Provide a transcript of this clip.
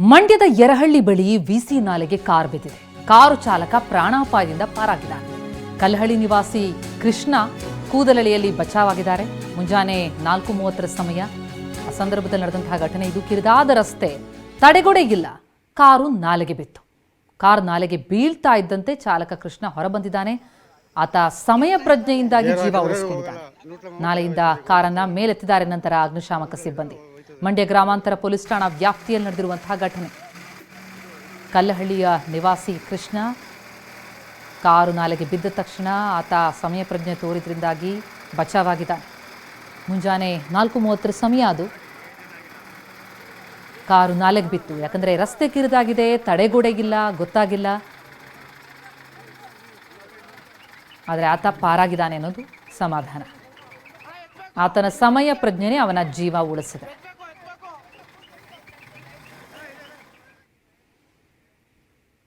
ಮಂಡ್ಯದ ಯರಹಳ್ಳಿ ಬಳಿ ವಿಸಿ ನಾಲೆಗೆ ಕಾರ್ ಬಿದ್ದಿದೆ. ಕಾರು ಚಾಲಕ ಪ್ರಾಣಾಪಾಯದಿಂದ ಪಾರಾಗಿದ್ದಾನೆ. ಕಲ್ಲಹಳ್ಳಿ ನಿವಾಸಿ ಕೃಷ್ಣ ಕೂದಲಳಿಯಲ್ಲಿ ಬಚಾವಾಗಿದ್ದಾರೆ. ಮುಂಜಾನೆ ನಾಲ್ಕು ಮೂವತ್ತರ ಸಮಯ. ಆ ಸಂದರ್ಭದಲ್ಲಿ ನಡೆದಂತಹ ಘಟನೆ ಇದು. ಕಿರಿದಾದ ರಸ್ತೆ. ತಡೆಗೊಡೆಗಿಲ್ಲ ಕಾರು ನಾಲೆಗೆ ಬಿತ್ತು. ಕಾರ್ ನಾಲೆಗೆ ಬೀಳ್ತಾ ಇದ್ದಂತೆ ಚಾಲಕ ಕೃಷ್ಣ ಹೊರಬಂದಿದ್ದಾನೆ. ಆತ ಸಮಯ ಪ್ರಜ್ಞೆಯಿಂದಾಗಿ ಜೀವ ಉಳಿಸಿಕೊಂಡಿದ್ದಾನೆ. ನಾಲೆಯಿಂದ ಕಾರನ್ನ ಮೇಲೆತ್ತಿದ್ದಾರೆ ನಂತರ ಅಗ್ನಿಶಾಮಕ ಸಿಬ್ಬಂದಿ. ಮಂಡ್ಯ ಗ್ರಾಮಾಂತರ ಪೊಲೀಸ್ ಠಾಣಾ ವ್ಯಾಪ್ತಿಯಲ್ಲಿ ನಡೆದಿರುವಂತಹ ಘಟನೆ. ಕಲ್ಲಹಳ್ಳಿಯ ನಿವಾಸಿ ಕೃಷ್ಣ ಕಾರು ನಾಲೆಗೆ ಬಿದ್ದ ತಕ್ಷಣ ಆತ ಸಮಯ ಪ್ರಜ್ಞೆ ತೋರಿದ್ರಿಂದಾಗಿ ಬಚಾವಾಗಿದ್ದಾನೆ. ಮುಂಜಾನೆ ನಾಲ್ಕು ಮೂವತ್ತರ ಸಮಯ ಅದು. ಕಾರು ನಾಲೆಗೆ ಬಿತ್ತು. ಯಾಕಂದರೆ ರಸ್ತೆ ಕಿರಿದಾಗಿದೆ, ತಡೆಗೋಡೆಗಿಲ್ಲ, ಗೊತ್ತಾಗಿಲ್ಲ. ಆದರೆ ಆತ ಪಾರಾಗಿದ್ದಾನೆ ಅನ್ನೋದು ಸಮಾಧಾನ. ಆತನ ಸಮಯ ಪ್ರಜ್ಞೆನೇ ಅವನ ಜೀವ ಉಳಿಸಿದೆ.